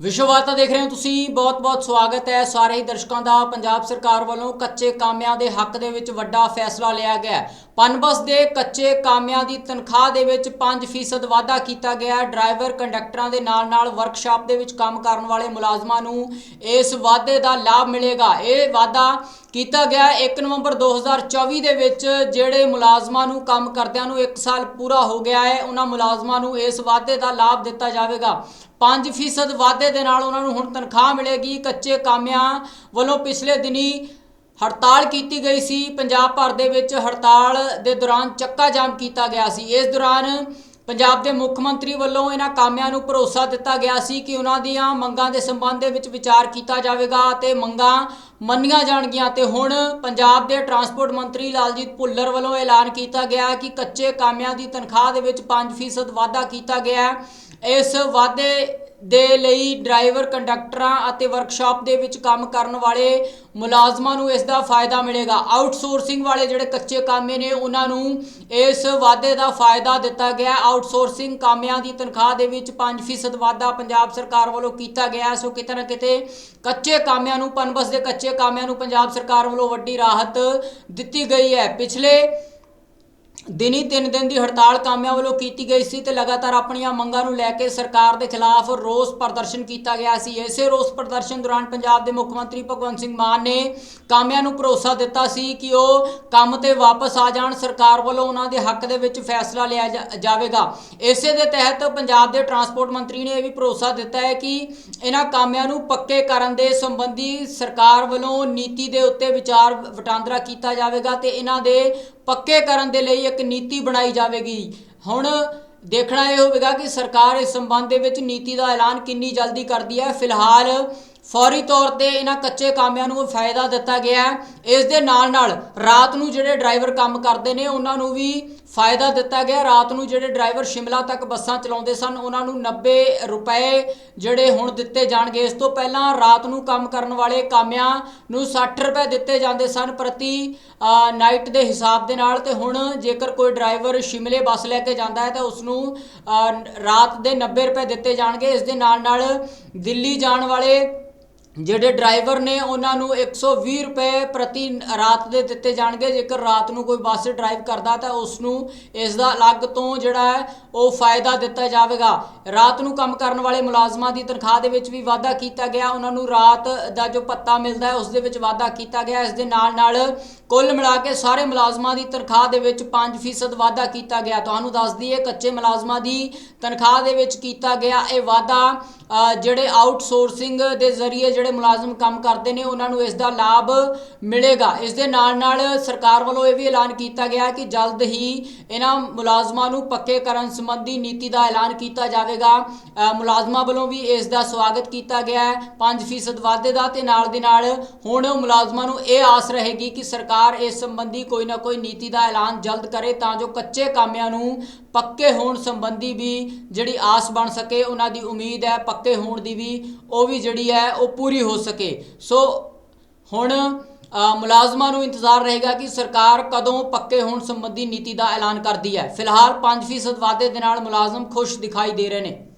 ਵਿਸ਼ਵ ਵਾਰਤਾ ਦੇਖ ਰਹੇ ਹੋ ਤੁਸੀਂ। ਬਹੁਤ-ਬਹੁਤ ਸਵਾਗਤ ਹੈ ਸਾਰੇ ਹੀ ਦਰਸ਼ਕਾਂ ਦਾ। ਪੰਜਾਬ ਸਰਕਾਰ ਵੱਲੋਂ ਕੱਚੇ ਕਾਮਿਆਂ ਦੇ ਹੱਕ ਦੇ ਵਿੱਚ ਵੱਡਾ ਫੈਸਲਾ ਲਿਆ ਗਿਆ ਹੈ। ਪਨਬਸ ਦੇ ਕੱਚੇ ਕਾਮਿਆਂ ਦੀ ਤਨਖਾਹ ਦੇ ਵਿੱਚ 5% ਵਾਧਾ ਕੀਤਾ ਗਿਆ ਹੈ। ਡਰਾਈਵਰ ਕੰਡਕਟਰਾਂ ਦੇ ਨਾਲ-ਨਾਲ ਵਰਕਸ਼ਾਪ ਦੇ ਵਿੱਚ ਕੰਮ ਕਰਨ ਵਾਲੇ ਮੁਲਾਜ਼ਮਾਂ ਨੂੰ ਇਸ ਵਾਧੇ ਦਾ ਲਾਭ ਮਿਲੇਗਾ। ਇਹ ਵਾਧਾ ਕੀਤਾ ਗਿਆ ਹੈ। 1 ਨਵੰਬਰ 2024 ਦੇ ਵਿੱਚ ਜਿਹੜੇ ਮੁਲਾਜ਼ਮਾਂ ਨੂੰ ਕੰਮ ਕਰਦਿਆਂ ਨੂੰ 1 ਸਾਲ ਪੂਰਾ ਹੋ ਗਿਆ ਹੈ, ਉਹਨਾਂ ਮੁਲਾਜ਼ਮਾਂ ਨੂੰ ਇਸ ਵਾਧੇ ਦਾ ਲਾਭ ਦਿੱਤਾ ਜਾਵੇਗਾ। 5% ਵਾਧੇ ਦੇ ਨਾਲ ਉਹਨਾਂ ਨੂੰ ਹੁਣ ਤਨਖਾਹ ਮਿਲੇਗੀ। ਕੱਚੇ ਕਾਮਿਆਂ ਵੱਲੋਂ ਪਿਛਲੇ ਦਿਨੀ ਹੜਤਾਲ ਕੀਤੀ ਗਈ ਸੀ। ਪੰਜਾਬ ਭਰ ਦੇ ਵਿੱਚ ਹੜਤਾਲ ਦੇ ਦੌਰਾਨ ਚੱਕਾ ਜਾਮ ਕੀਤਾ ਗਿਆ ਸੀ। ਇਸ ਦੌਰਾਨ ਪੰਜਾਬ ਦੇ ਮੁੱਖ ਮੰਤਰੀ ਵੱਲੋਂ ਇਹਨਾਂ ਕਾਮਿਆਂ ਨੂੰ ਭਰੋਸਾ ਦਿੱਤਾ ਗਿਆ ਸੀ ਕਿ ਉਹਨਾਂ ਦੀਆਂ ਮੰਗਾਂ ਦੇ ਸੰਬੰਧ ਦੇ ਵਿੱਚ ਵਿਚਾਰ ਕੀਤਾ ਜਾਵੇਗਾ ਅਤੇ ਮੰਗਾਂ ਮੰਨੀਆਂ ਜਾਣਗੀਆਂ ਤੇ ਹੁਣ ਪੰਜਾਬ ਦੇ ਟਰਾਂਸਪੋਰਟ ਮੰਤਰੀ ਲਾਲਜੀਤ ਭੁੱਲਰ ਵੱਲੋਂ ਐਲਾਨ ਕੀਤਾ ਗਿਆ ਕਿ ਕੱਚੇ ਕਾਮਿਆਂ ਦੀ ਤਨਖਾਹ ਦੇ ਵਿੱਚ 5% ਵਾਧਾ ਕੀਤਾ ਗਿਆ। ਇਸ ਵਾਧੇ ਦੇ ਲਈ ਡਰਾਈਵਰ, ਕੰਡਕਟਰਾਂ ਅਤੇ ਵਰਕਸ਼ਾਪ ਦੇ ਵਿੱਚ ਕੰਮ ਕਰਨ ਵਾਲੇ ਮੁਲਾਜ਼ਮਾਂ ਨੂੰ ਇਸ ਦਾ ਫਾਇਦਾ ਮਿਲੇਗਾ। ਆਊਟਸੋਰਸਿੰਗ ਵਾਲੇ ਜਿਹੜੇ ਕੱਚੇ ਕਾਮੇ ਨੇ, ਉਹਨਾਂ ਨੂੰ ਇਸ ਵਾਧੇ ਦਾ ਫਾਇਦਾ ਦਿੱਤਾ ਗਿਆ ਆਊਟਸੋਰਸਿੰਗ ਕਾਮਿਆਂ ਦੀ ਤਨਖਾਹ ਦੇ ਵਿੱਚ 5% ਵਾਧਾ ਪੰਜਾਬ ਸਰਕਾਰ ਵੱਲੋਂ ਕੀਤਾ ਗਿਆ ਸੋ ਕਿਤੇ ਨਾ ਕਿਤੇ ਕੱਚੇ ਕਾਮਿਆਂ ਨੂੰ, ਪਨਬਸ ਦੇ ਕੱਚੇ ਕਾਮਿਆਂ ਨੂੰ ਪੰਜਾਬ ਸਰਕਾਰ ਵੱਲੋਂ ਵੱਡੀ ਰਾਹਤ ਦਿੱਤੀ ਗਈ ਹੈ। ਪਿਛਲੇ ਦਿਨੀ ਤਿੰਨ ਦਿਨ ਦੀ ਹੜਤਾਲ ਕਾਮਿਆਂ ਵੱਲੋਂ ਕੀਤੀ ਗਈ ਸੀ ਤੇ ਲਗਾਤਾਰ ਆਪਣੀਆਂ ਮੰਗਾਂ ਨੂੰ ਲੈ ਕੇ ਸਰਕਾਰ ਦੇ ਖਿਲਾਫ ਰੋਸ ਪ੍ਰਦਰਸ਼ਨ ਕੀਤਾ ਗਿਆ ਸੀ। ਇਸੇ ਰੋਸ ਪ੍ਰਦਰਸ਼ਨ ਦੌਰਾਨ ਪੰਜਾਬ ਦੇ ਮੁੱਖ ਮੰਤਰੀ ਭਗਵੰਤ ਸਿੰਘ ਮਾਨ ਨੇ ਕਾਮਿਆਂ ਨੂੰ ਭਰੋਸਾ ਦਿੱਤਾ ਸੀ ਕਿ ਉਹ ਕੰਮ ਤੇ ਵਾਪਸ ਆ ਜਾਣ। ਸਰਕਾਰ ਵੱਲੋਂ ਉਹਨਾਂ ਦੇ ਹੱਕ ਦੇ ਵਿੱਚ ਫੈਸਲਾ ਲਿਆ ਜਾ- ਜਾਵੇਗਾ। ਇਸੇ ਦੇ ਤਹਿਤ ਪੰਜਾਬ ਦੇ ਟਰਾਂਸਪੋਰਟ ਮੰਤਰੀ ਨੇ ਇਹ ਵੀ ਭਰੋਸਾ ਦਿੱਤਾ ਹੈ ਕਿ ਇਹਨਾਂ ਕਾਮਿਆਂ ਨੂੰ ਪੱਕੇ ਕਰਨ ਦੇ ਸੰਬੰਧੀ ਸਰਕਾਰ ਵੱਲੋਂ ਨੀਤੀ ਦੇ ਉੱਤੇ ਵਿਚਾਰ ਵਟਾਂਦਰਾ ਕੀਤਾ ਜਾਵੇਗਾ ਤੇ ਇਹਨਾਂ ਦੇ ਪੱਕੇ ਕਰਨ ਦੇ ਲਈ ਇੱਕ ਨੀਤੀ ਬਣਾਈ ਜਾਵੇਗੀ। ਹੁਣ ਦੇਖਣਾ ਇਹ ਹੋਵੇਗਾ ਕਿ ਸਰਕਾਰ ਇਸ ਸੰਬੰਧ ਦੇ ਵਿੱਚ ਨੀਤੀ ਦਾ ਐਲਾਨ ਕਿੰਨੀ ਜਲਦੀ ਕਰਦੀ ਹੈ। ਫਿਲਹਾਲ ਫੌਰੀ ਤੌਰ ਤੇ ਇਹਨਾਂ ਕੱਚੇ ਕਾਮਿਆਂ ਨੂੰ ਫਾਇਦਾ ਦਿੱਤਾ ਗਿਆ। ਹੈ ਇਸ ਦੇ ਨਾਲ ਨਾਲ ਰਾਤ ਨੂੰ ਜਿਹੜੇ ਡਰਾਈਵਰ ਕੰਮ ਕਰਦੇ ਨੇ, ਉਹਨਾਂ ਨੂੰ ਵੀ ਫਾਇਦਾ ਦਿੱਤਾ ਗਿਆ। ਰਾਤ ਨੂੰ ਜਿਹੜੇ ਡਰਾਈਵਰ ਸ਼ਿਮਲਾ ਤੱਕ ਬੱਸਾਂ ਚਲਾਉਂਦੇ ਸਨ, ਉਹਨਾਂ ਨੂੰ 90 ਰੁਪਏ ਜਿਹੜੇ ਹੁਣ ਦਿੱਤੇ ਜਾਣਗੇ। ਇਸ ਤੋਂ ਪਹਿਲਾਂ ਰਾਤ ਨੂੰ ਕੰਮ ਕਰਨ ਵਾਲੇ ਕਾਮਿਆਂ ਨੂੰ 60 ਰੁਪਏ ਦਿੱਤੇ ਜਾਂਦੇ ਸਨ ਪ੍ਰਤੀ ਨਾਈਟ ਦੇ ਹਿਸਾਬ ਦੇ ਨਾਲ। ਤੇ ਹੁਣ ਜੇਕਰ ਕੋਈ ਡਰਾਈਵਰ ਸ਼ਿਮਲੇ ਬੱਸ ਲੈ ਕੇ ਜਾਂਦਾ ਹੈ, ਤਾਂ ਉਸ ਨੂੰ ਰਾਤ ਦੇ 90 ਰੁਪਏ ਦਿੱਤੇ ਜਾਣਗੇ। ਇਸ ਦੇ ਨਾਲ ਨਾਲ ਦਿੱਲੀ ਜਾਣ ਵਾਲੇ ਜਿਹੜੇ ਡਰਾਈਵਰ ਨੇ ਉਹਨਾਂ ਨੂੰ 120 ਰੁਪਏ ਪ੍ਰਤੀ ਰਾਤ ਦੇ ਦਿੱਤੇ ਜਾਣਗੇ। ਜੇਕਰ ਰਾਤ ਨੂੰ ਕੋਈ ਬੱਸ ਡਰਾਈਵ ਕਰਦਾ ਤਾਂ ਉਸ ਨੂੰ ਇਸ ਦਾ ਅਲੱਗ ਤੋਂ ਜਿਹੜਾ ਹੈ, ਉਹ ਫਾਇਦਾ ਦਿੱਤਾ ਜਾਵੇਗਾ। ਰਾਤ ਨੂੰ ਕੰਮ ਕਰਨ ਵਾਲੇ ਮੁਲਾਜ਼ਮਾਂ ਦੀ ਤਨਖਾਹ ਦੇ ਵਿੱਚ ਵੀ ਵਾਧਾ ਕੀਤਾ ਗਿਆ। ਉਹਨਾਂ ਨੂੰ ਰਾਤ ਦਾ ਜੋ ਪੱਤਾ ਮਿਲਦਾ ਹੈ, ਉਸ ਦੇ ਵਿੱਚ ਵਾਧਾ ਕੀਤਾ ਗਿਆ। ਇਸ ਦੇ ਨਾਲ ਨਾਲ ਕੁੱਲ ਮਿਲਾ ਕੇ ਸਾਰੇ ਮੁਲਾਜ਼ਮਾਂ ਦੀ ਤਨਖਾਹ ਦੇ ਵਿੱਚ 5% ਵਾਧਾ ਕੀਤਾ ਗਿਆ। ਤੁਹਾਨੂੰ ਦੱਸ ਦਈਏ, ਕੱਚੇ ਮੁਲਾਜ਼ਮਾਂ ਦੀ ਤਨਖਾਹ ਦੇ ਵਿੱਚ ਕੀਤਾ ਗਿਆ ਇਹ ਵਾਧਾ ਜਿਹੜੇ ਆਊਟਸੋਰਸਿੰਗ ਦੇ ਜ਼ਰੀਏ ਜਿਹੜੇ ਮੁਲਾਜ਼ਮ ਕੰਮ ਕਰਦੇ ਨੇ, ਉਹਨਾਂ ਨੂੰ ਇਸ ਦਾ ਲਾਭ ਮਿਲੇਗਾ। ਇਸ ਦੇ ਨਾਲ ਨਾਲ ਸਰਕਾਰ ਵੱਲੋਂ ਇਹ ਵੀ ਐਲਾਨ ਕੀਤਾ ਗਿਆ ਕਿ ਜਲਦ ਹੀ ਇਹਨਾਂ ਮੁਲਾਜ਼ਮਾਂ ਨੂੰ ਪੱਕੇ ਕਰਨ ਸੰਬੰਧੀ ਨੀਤੀ ਦਾ ਐਲਾਨ ਕੀਤਾ ਜਾਵੇਗਾ। ਮੁਲਾਜ਼ਮਾਂ ਵੱਲੋਂ ਵੀ ਇਸ ਦਾ ਸਵਾਗਤ ਕੀਤਾ ਗਿਆ ਹੈ। 5% ਵਾਧੇ ਦਾ ਤੇ ਨਾਲ ਦੀ ਨਾਲ ਹੁਣ ਮੁਲਾਜ਼ਮਾਂ ਨੂੰ ਇਹ ਆਸ ਰਹੇਗੀ ਕਿ ਸਰਕਾਰ ਇਸ ਸੰਬੰਧੀ ਕੋਈ ਨਾ ਕੋਈ ਨੀਤੀ ਦਾ ਐਲਾਨ ਜਲਦ ਕਰੇ ਤਾਂ ਜੋ ਕੱਚੇ ਕਾਮਿਆਂ ਨੂੰ ਪੱਕੇ ਹੋਣ ਸੰਬੰਧੀ ਵੀ ਜਿਹੜੀ ਆਸ ਬਣ ਸਕੇ, ਉਹਨਾਂ ਦੀ ਉਮੀਦ ਹੈ ਪੱਕੇ ਹੋਣ ਦੀ ਵੀ ਉਹ ਵੀ ਜਿਹੜੀ ਹੈ ਉਹ ਪੂਰੀ ਹੋ ਸਕੇ। ਸੋ ਹੁਣ ਅ, ਮੁਲਾਜ਼ਮਾਂ ਨੂੰ ਇੰਤਜ਼ਾਰ ਰਹੇਗਾ ਕਿ ਸਰਕਾਰ ਕਦੋਂ ਪੱਕੇ ਹੋਣ ਸੰਬੰਧੀ ਨੀਤੀ ਦਾ ਐਲਾਨ ਕਰਦੀ ਹੈ। ਫਿਲਹਾਲ 5% ਵਾਧੇ ਦੇ ਨਾਲ ਮੁਲਾਜ਼ਮ ਖੁਸ਼ ਦਿਖਾਈ ਦੇ ਰਹੇ ਨੇ।